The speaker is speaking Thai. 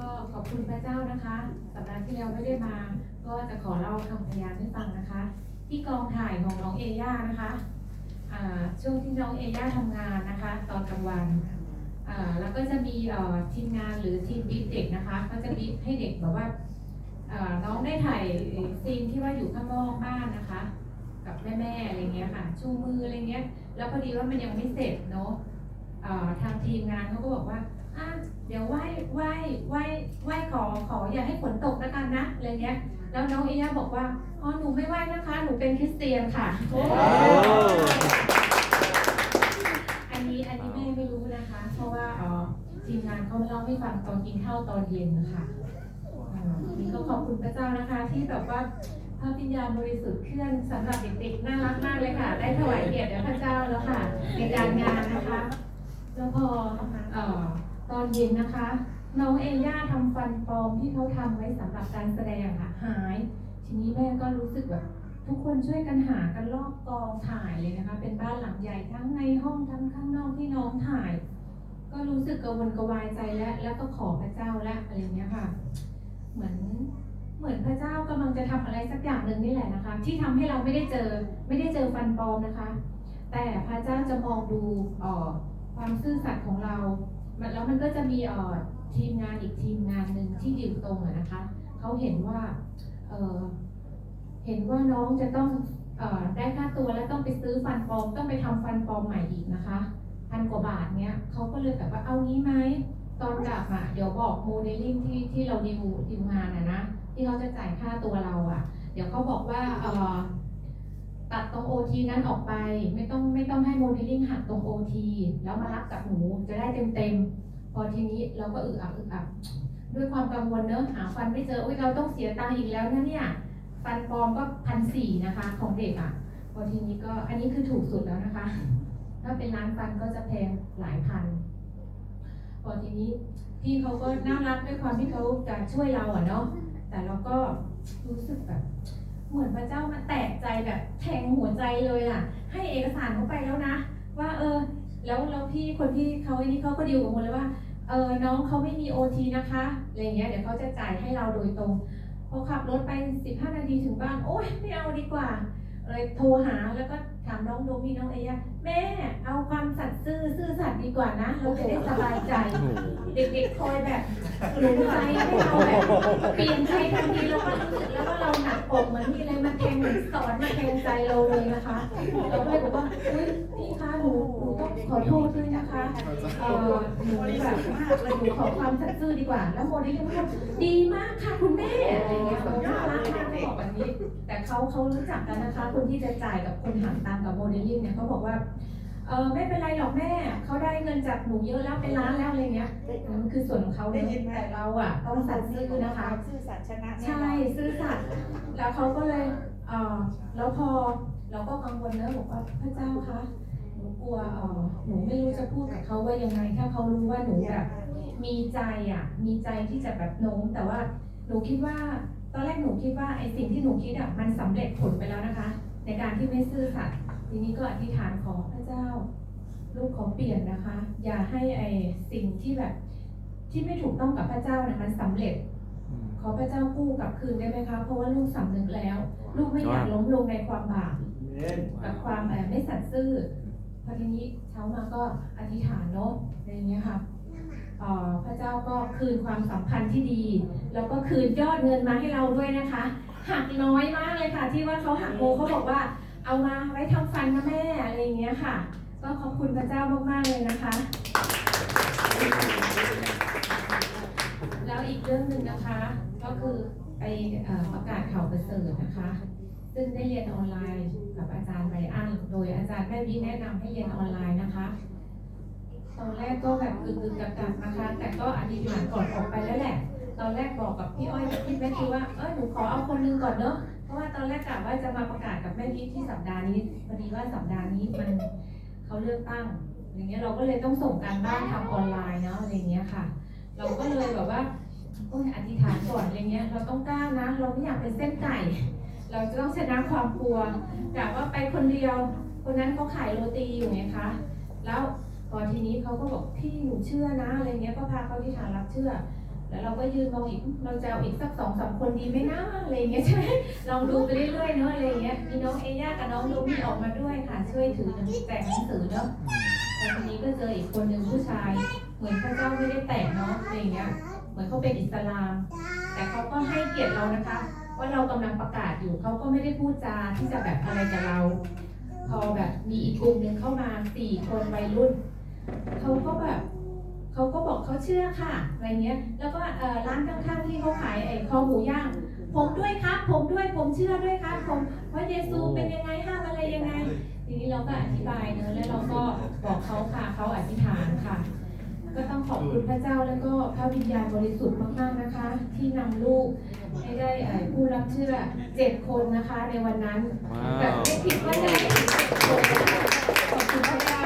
ก็ขอบคุณพระเจ้านะคะสัปดาห์ที่แล้วไม่ได้มา ก็จะขอเล่าคำพยานให้ฟังนะคะ ที่กองถ่ายของน้องเอย่านะคะช่วงที่น้องเอย่าทำงานนะคะ ตอนกลางวันแล้วก็จะมีทีมงานหรือทีมบีบเด็กนะคะก็จะบีบให้เด็กแบบว่าน้องได้ถ่ายซีนที่ว่าอยู่ข้างนอกบ้านนะคะ กับแม่ๆอะไรเงี้ยค่ะชูมืออะไรเงี้ย แล้วพอดีว่ามันยังไม่เสร็จเนาะทางทีมงานเขาก็บอกว่าอะ เดี๋ยวไหว้ไหว้ไหว้ไหว้ขอขออย่าให้ฝนตกแล้วกันนะอะไรเงี้ย แล้วน้องเอียบอกว่าอ๋อหนูไม่ไหว้นะคะ หนูเป็นคริสเตียนค่ะอันนี้อันนี้แม่ไม่รู้นะคะ เพราะว่าอ่อทีมงานเขาเล่าให้ฟังตอนกินข้าวตอนเย็นนะคะอ่านี่ก็ขอบคุณพระเจ้านะคะ ที่แบบว่าพระวิญญาณบริสุทธิ์เคลื่อนสำหรับเด็กๆน่ารักมากเลยค่ะ ได้ถวายเกียรติแด่พระเจ้าแล้วค่ะ ในการงานนะคะ แล้วพอเอ่อ ตอนเย็นนะคะ น้องเอย่าทำฟันปลอมที่เขาทำไว้สำหรับการแสดงค่ะหาย ทีนี้แม่ก็รู้สึกแบบทุกคนช่วยกันหากันรอบกองถ่ายเลยนะคะ เป็นบ้านหลังใหญ่ทั้งในห้องทั้งข้างนอกที่น้องถ่าย ก็รู้สึกกระวนกระวายใจแล้วแล้วก็ขอพระเจ้าและอะไรเงี้ยค่ะ เหมือนเหมือนพระเจ้ากำลังจะทำอะไรสักอย่างหนึ่งนี่แหละนะคะ ที่ทำให้เราไม่ได้เจอไม่ได้เจอฟันปลอมนะคะ แต่พระเจ้าจะมองดูออความซื่อสัตย์ของเรา มันแล้วมันก็จะมีเอ่อทีมงานอีกทีมงานหนึ่งที่ดิวตรงอะนะคะเขาเห็นว่าเอ่อเห็นว่าน้องจะต้องเออได้ค่าตัวแล้วต้องไปซื้อฟันปลอมต้องไปทำฟันปลอมใหม่อีกนะคะพันกว่าบาทเนี้ยเขาก็เลยแบบว่าเอางี้ไหมตอนกลับอะเดี๋ยวบอกโมเดลลิ่งที่ที่เราดิวดิวงานอะนะที่เขาจะจ่ายค่าตัวเราอะ เดี๋ยวเขาบอกว่าเออ ตัดตรงโอทีนั้นออกไป ไม่ต้องไม่ต้องให้โมเดลลิ่งหักตรงโอทีแล้วมารับกับหนูจะได้เต็มเต็มๆ พอทีนี้เราก็อึอักอึอักด้วยความกังวลเนอะหาฟันไม่เจออุ้ยเราต้องเสียตังค์อีกแล้วนะเนี่ยฟันปลอมก็พันสี่นะคะของเด็กอะ พอทีนี้ก็อันนี้คือถูกสุดแล้วนะคะ ถ้าเป็นร้านฟันก็จะแพงหลายพัน พอทีนี้พี่เขาก็น่ารักด้วยความที่เขาจะช่วยเราอะเนาะแต่เราก็รู้สึกแบบ เหมือนพระเจ้ามาแตกใจแบบแทงหัวใจเลยอะ ให้เอกสารเขาไปแล้วนะ ว่าเออ แล้วแล้วพี่คนที่เขาไอ้นี่เขาก็ดีลกับหมดเลยว่าเออน้องเขาไม่มีโอทีนะคะอะไรเงี้ยเดี๋ยวเขาจะจ่ายให้เราโดยตรงพอขับรถไป 15 นาทีถึงบ้าน โอ๊ยไม่เอาดีกว่าเลยโทรหาแล้วก็ถามน้องโดมีน้องเอยะแม่เอาความสัตย์ซื่อซื่อสัตย์ดีกว่านะ เราจะได้สบายใจ เด็กๆคอยแบบหนุนใจให้เราแบบเปลี่ยนใจทันทีแล้วก็รู้สึก กเหมือนมีอะไรมาแทงสอนมาแทงใจเราเลยนะคะเราก็เลยบอกว่าเฮ้ยพี่คะหนูหนูต้องขอโทษด้วยนะคะเออหนูแบบหนูขอความสัตย์ซื่อดีกว่า แล้วโมเดลลิ่งก็บอกดีมากค่ะคุณแม่อะไรเงี้ยโมน่ารักมากเขาบอกแบบนี้ แต่เขาเขารู้จักกันนะคะ คนที่จะจ่ายกับคนหางตังกับโมเดลลิ่งเนี่ยเขาบอกว่าเออไม่เป็นไรหรอกแม่ จากหนูเยอะแล้วเป็นล้านแล้วอะไรเงี้ยนั่นคือส่วนของเขาได้ยินไหมแต่เราอะต้องสัตย์ซื่อนะคะซื่อสัตย์ชนะแน่นอนใช่ซื่อสัตย์แล้วเขาก็เลยเออแล้วพอเราก็กังวลเนอะบอกว่าพระเจ้าคะหนูกลัวเออหนูไม่รู้จะพูดกับเขาว่ายังไงถ้าเขารู้ว่าหนูแบบมีใจอะมีใจที่จะแบบโน้มแต่ว่าหนูคิดว่าตอนแรกหนูคิดว่าไอ้สิ่งที่หนูคิดอะมันสำเร็จผลไปแล้วนะคะ ในการที่ไม่ซื่อสัตย์ทีนี้ก็อธิษฐานขอพระเจ้า ลูกขอเปลี่ยนนะคะ อย่าให้ไอ้สิ่งที่แบบที่ไม่ถูกต้องกับพระเจ้าเนี่ยมันสำเร็จ ขอพระเจ้ากู้กลับคืนได้ไหมคะ เพราะว่าลูกสำนึกแล้ว ลูกไม่อยากล้มลงในความบาปกับความเอ่อไม่สัตย์ซื่อพอทีนี้เช้ามาก็อธิษฐานเนาะอะไรอย่างเงี้ยค่ะเอ่อพระเจ้าก็คืนความสัมพันธ์ที่ดี แล้วก็คืนยอดเงินมาให้เราด้วยนะคะหักน้อยมากเลยค่ะ ที่ว่าเขาหักโมเขาบอกว่า เอามาไว้ทำฟันนะแม่อะไรอย่างเงี้ยค่ะ ก็ขอบคุณพระเจ้ามากๆเลยนะคะ แล้วอีกเรื่องหนึ่งนะคะ ก็คือไปประกาศข่าวประเสริฐนะคะ ซึ่งได้เรียนออนไลน์กับอาจารย์ไรอันโดยอาจารย์แม่วิแนะนำให้เรียนออนไลน์นะคะตอนแรกก็แบบอึกๆกักๆนะคะ แต่ก็อธิษฐานก่อนออกไปแล้วแหละ ตอนแรกบอกกับพี่อ้อยกับพี่แม่คือว่า เออหนูขอเอาคนหนึงก่อนเนอะ เพราะว่าตอนแรกกะว่าจะมาประกาศกับแม่วิที่สัปดาห์นี้พอดีว่าสัปดาห์นี้มัน เขาเลือกตั้ง อย่างเงี้ยเราก็เลยต้องส่งการบ้านทำออนไลน์เนาะอะไรเงี้ยค่ะ เราก็เลยแบบว่าโอ้ยอธิษฐานก่อนอะไรเงี้ย เราต้องกล้านะ เราไม่อยากเป็นเส้นไก่ เราจะต้องชนะความกลัวกะว่าไปคนเดียว คนนั้นเขาขายโรตีอยู่ไงคะ แล้วพอทีนี้เขาก็บอกพี่หนูเชื่อนะอะไรเงี้ยก็พาเขาที่ฐานรับเชื่อ แล้วเราก็ยืนมองอีกเราจะเอาอีกสักสองสามคนดีไหมนะอะไรเงี้ยใช่ไหมลองดูไปเรื่อยๆเนาะอะไรเงี้ยมีน้องเอย่ากับน้องลูมีออกมาด้วยค่ะ ช่วยถือหนังแจกหนังสือเนาะแล้วทีนี้ก็เจออีกคนหนึ่งผู้ชาย เหมือนพระเจ้าไม่ได้แต่งเนาะอะไรเงี้ยเหมือนเขาเป็นอิสลาม แต่เขาก็ให้เกียรติเรานะคะ ว่าเรากำลังประกาศอยู่เขาก็ไม่ได้พูดจาที่จะแบบอะไรกับเรา พอแบบมีอีกกลุ่มหนึ่งเข้ามาสี่คนวัยรุ่นเขาก็แบบ เขาก็บอกเขาเชื่อค่ะอะไรเงี้ย แล้วก็เอ่อร้านข้างๆที่เขาขายไอ้คอหมูย่าง ผมด้วยครับ ผมด้วยผมเชื่อด้วยครับผมว่าเยซูเป็นยังไงห้ามอะไรยังไง ทีนี้เราก็อธิบายเนอะแล้วเราก็บอกเขาค่ะเขาอธิษฐานค่ะ ก็ต้องขอบคุณพระเจ้าแล้วก็พระวิญญาณบริสุทธิ์มากๆนะคะ ที่นำลูกให้ได้เอ่อผู้รับเชื่อเจ็ดคนนะคะในวันนั้นว้าแบบวไม่คิดว่าจะได้ถึงเจ็ดคนนะคะ